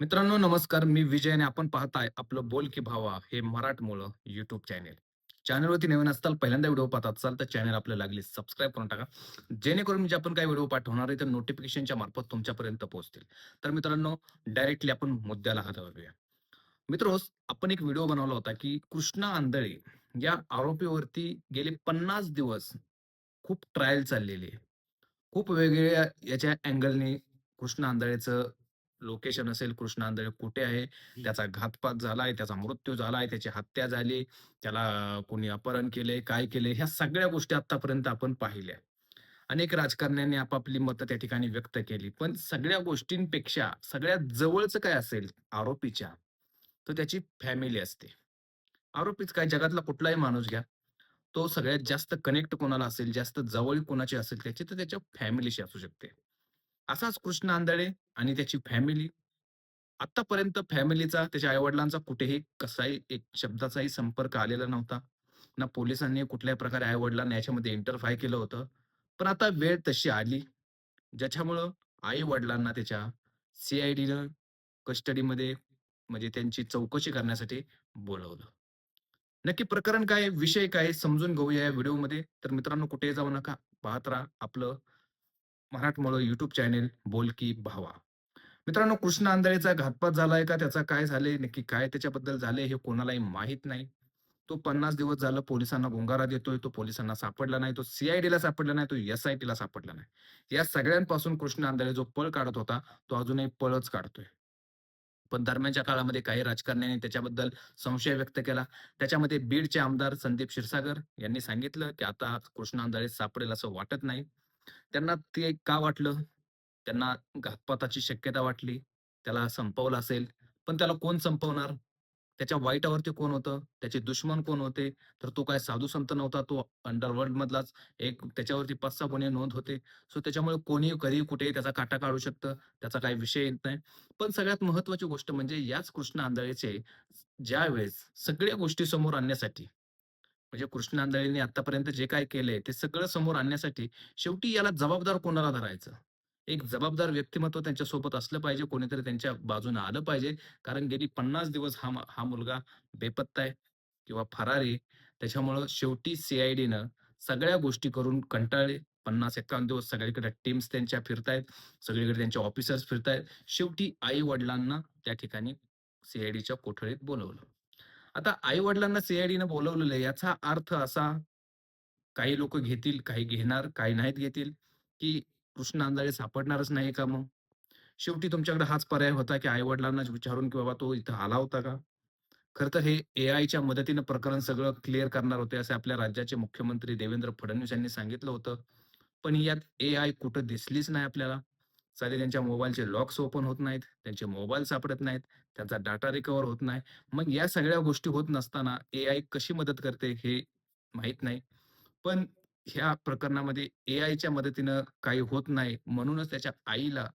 मित्रांनो नमस्कार. मी विजय आणि आपण पाहताय आपलं बोल की भावा हे मराठमोळं युट्यूब चॅनेल चॅनलवरती नवीन असताल पहिल्यांदा व्हिडिओ पाहत असाल तर चॅनल आपल्याला लागली सबस्क्राईब करून टाका. जेणेकरून म्हणजे आपण काही व्हिडिओ पाठवणार आहे तर नोटिफिकेशनच्या मार्फत तुमच्यापर्यंत पोहोचतील. तर मित्रांनो डायरेक्टली आपण मुद्द्याला हात वळूया मित्रो आपण एक व्हिडिओ बनवला होता की कृष्णा आंधळे या आरोपीवरती गेले पन्नास दिवस खूप ट्रायल चाललेली आहे. खूप वेगवेगळ्या याच्या अँगलने कृष्ण आंधळेचं लोकेशन असेल कृष्ण आंधळे कुठे आहे? त्याचा घातपात झालाय त्याचा मृत्यू झालाय त्याची हत्या झाली त्याला कोणी अपहरण केले काय केले ह्या सगळ्या गोष्टी आतापर्यंत आपण पाहिल्या. अनेक राजकारण्यांनी आपापली मतं त्या ठिकाणी व्यक्त केली. पण सगळ्या गोष्टींपेक्षा सगळ्यात जवळचं काय असेल? आरोपीच्या. तर त्याची फॅमिली असते. आरोपीच काय जगातला कुठलाही माणूस घ्या. तो सगळ्यात जास्त कनेक्ट कोणाला असेल जास्त जवळ कोणाची असेल त्याची तर त्याच्या फॅमिलीशी असू शकते. असाच कृष्ण आंधळे आणि त्याची फॅमिली. आतापर्यंत फॅमिलीचा त्याच्या आईवडिलांचा कुठेही कसाही एक शब्दाचाही संपर्क आलेला नव्हता. ना पोलिसांनी कुठल्याही प्रकारे आईवडिलांना याच्यामध्ये इंटरफाय केलं होतं. पण आता वेळ तशी आली ज्याच्यामुळं आई वडिलांना त्याच्या सीआयडीनं कस्टडीमध्ये म्हणजे त्यांची चौकशी करण्यासाठी बोलवलं. नक्की प्रकरण काय विषय काय समजून घेऊया या व्हिडिओमध्ये. तर मित्रांनो कुठेही जाऊ नका. पाहत राहा आपलं मराठमोळं युट्यूब चॅनेल बोलकी भावा. मित्रांनो कृष्ण आंधळेचा घातपात झालाय का? त्याचा काय झाले नक्की काय त्याच्याबद्दल झाले हे कोणालाही माहीत नाही. तो पन्नास दिवस झालं पोलिसांना गुंगारा देतोय. तो पोलिसांना सापडला नाही. तो सीआयडीला सापडला नाही. तो एस सापडला नाही. या सगळ्यांपासून कृष्ण आंधळे जो पळ काढत होता तो अजूनही पळच काढतोय. पण दरम्यानच्या काळामध्ये काही राजकारण्यांनी त्याच्याबद्दल संशय व्यक्त केला. त्याच्यामध्ये बीडचे आमदार संदीप क्षीरसागर यांनी सांगितलं की आता कृष्ण आंधळे सापडेल असं वाटत नाही. त्यांना ते का वाटलं? त्यांना घातपाताची शक्यता वाटली त्याला संपवलं असेल. पण त्याला कोण संपवणार? त्याच्या वाईटावरती कोण होतं? त्याचे दुश्मन कोण होते? तर तो काय साधू संत नव्हता? तो अंडरवर्ल्ड मधलाच एक त्याच्यावरती पाच सहा गुन्हे नोंद होते. सो त्याच्यामुळे कोणी कधी कुठेही त्याचा काटा काढू शकतं. त्याचा काही विषय येत नाही. पण सगळ्यात महत्वाची गोष्ट म्हणजे याच कृष्ण आंधळेचे ज्या वेळेस सगळ्या गोष्टी समोर आणण्यासाठी म्हणजे कृष्ण आंधळीने आतापर्यंत जे काय केलंय ते सगळं समोर आणण्यासाठी शेवटी याला जबाबदार कोणाला धरायचं? एक जबाबदार व्यक्तिमत्व त्यांच्यासोबत असलं पाहिजे कोणीतरी त्यांच्या बाजूने आलं पाहिजे. कारण गेली पन्नास दिवस हा हा मुलगा बेपत्ता आहे किंवा फरार आहे. त्याच्यामुळं शेवटी सीआयडीनं सगळ्या गोष्टी करून कंटाळले. पन्नास एकावन्न दिवस सगळीकडे टीम्स त्यांच्या फिरतायत सगळीकडे त्यांचे ऑफिसर्स फिरतायत. शेवटी आई वडिलांना त्या ठिकाणी सीआयडीच्या कोठडीत बोलवलं. आता आई वडिलांना सीआयडीनं बोलवलेलं याचा अर्थ असा काही लोक घेतील काही घेणार काही नाहीत घेतील की कृष्ण अंधारे सापडणारच नाही का मग? शेवटी तुमच्याकडे हाच पर्याय होता की आई वडिलांना विचारून की बाबा तो इथं आला होता का? खर तर हे ए आयच्या मदतीनं प्रकरण सगळं क्लिअर करणार होते असे आपल्या राज्याचे मुख्यमंत्री देवेंद्र फडणवीस यांनी सांगितलं होतं. पण यात ए आय कुठं दिसलीच नाही आपल्याला. साधे त्यांच्या मोबाईलचे लॉक्स ओपन होत नाहीत त्यांचे मोबाईल सापडत नाहीत त्यांचा डाटा रिकव्हर होत नाही. मग या सगळ्या गोष्टी होत नसताना ए आय कशी मदत करते हे माहीत नाही. पण ह्या प्रकरणामध्ये एआयच्या मदतीनं काही होत नाही. म्हणूनच त्याच्या आईला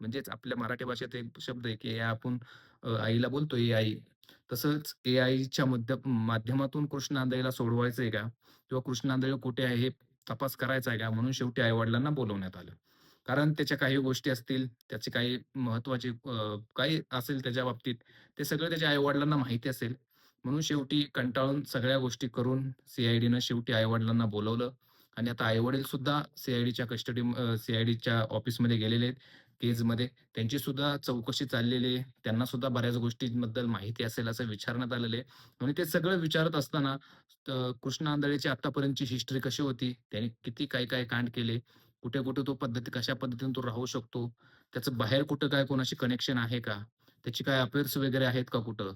म्हणजेच आपल्या मराठी भाषेत एक शब्द आहे की आपण अ, आईला बोलतो एआई तसंच एआयच्या मध्य माध्यमातून कृष्ण आंधळेला सोडवायचं आहे का? किंवा कृष्ण आंधळे कुठे आहे हे तपास करायचा आहे का? म्हणून शेवटी आई वडिलांना बोलवण्यात आलं. कारण त्याच्या काही गोष्टी असतील त्याचे काही महत्त्वाचे अ, काही असेल त्याच्या बाबतीत ते सगळं त्याच्या आई वडिलांना माहिती असेल. म्हणून शेवटी कंटाळून सगळ्या गोष्टी करून सीआयडीनं शेवटी आई वडिलांना बोलवलं आणि आता आई वडील सुद्धा सीआयडीच्या कस्टडी सीआयडीच्या ऑफिसमध्ये गेलेले आहेत केजमध्ये त्यांची सुद्धा चौकशी चाललेली आहे. त्यांना सुद्धा बऱ्याच गोष्टींबद्दल माहिती असेल असं विचारण्यात आलेलं आहे. आणि ते सगळं विचारत असताना कृष्णा कृष्ण आंधळेची आतापर्यंतची हिस्ट्री कशी होती, त्याने किती काय-काय कांड केले, कुठे-कुठे तो पद्धती कशा पद्धतीने तो राहू शकतो, त्याचं बाहेर कुठं काय कोणाशी कनेक्शन आहे का? त्याची काय अफेअर्स वगैरे आहेत का कुठं?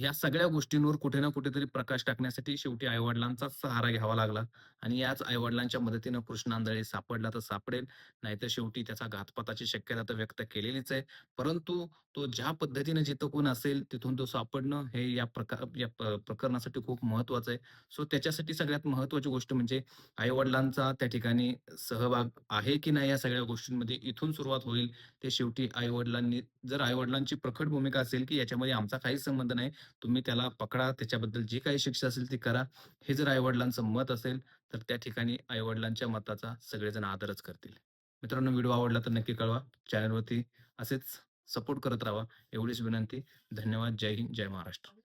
या सगळ्या गोष्टींवर कुठे ना कुठेतरी प्रकाश टाकण्यासाठी शेवटी आईवडिलांचा सहारा घ्यावा लागला आणि याच आईवडिलांच्या मदतीनं कृष्ण आंधळे सापडला तर सापडेल, नाहीतर शेवटी त्याचा घातपाताची शक्यता तर व्यक्त केलेलीच आहे. परंतु तो ज्या पद्धतीने जिथं कोण असेल तिथून तो सापडणं हे या प्रकार या प्रकरणासाठी खूप महत्त्वाचं आहे. सो त्याच्यासाठी सगळ्यात महत्त्वाची गोष्ट म्हणजे आईवडिलांचा त्या ठिकाणी सहभाग आहे की नाही या सगळ्या गोष्टींमध्ये इथून सुरुवात होईल. ते शेवटी आईवडिलांनी जर आईवडिलांची प्रखट भूमिका असेल की याच्यामध्ये आमचा काहीच संबंध नाही. तुम्ही त्याला पकडा, त्याच्याबद्दल जी काही शिक्षा असेल ती करा. हे जर आई-वडिलांचं मत असेल, तर त्या ठिकाणी आईवडिलांच्या मताचा सगळेजण आदरच करतील. मित्रांनो व्हिडिओ आवडला तर नक्की कळवा. चॅनलवरती असेच सपोर्ट करत राहा एवढीच विनंती धन्यवाद जय हिंद जय महाराष्ट्र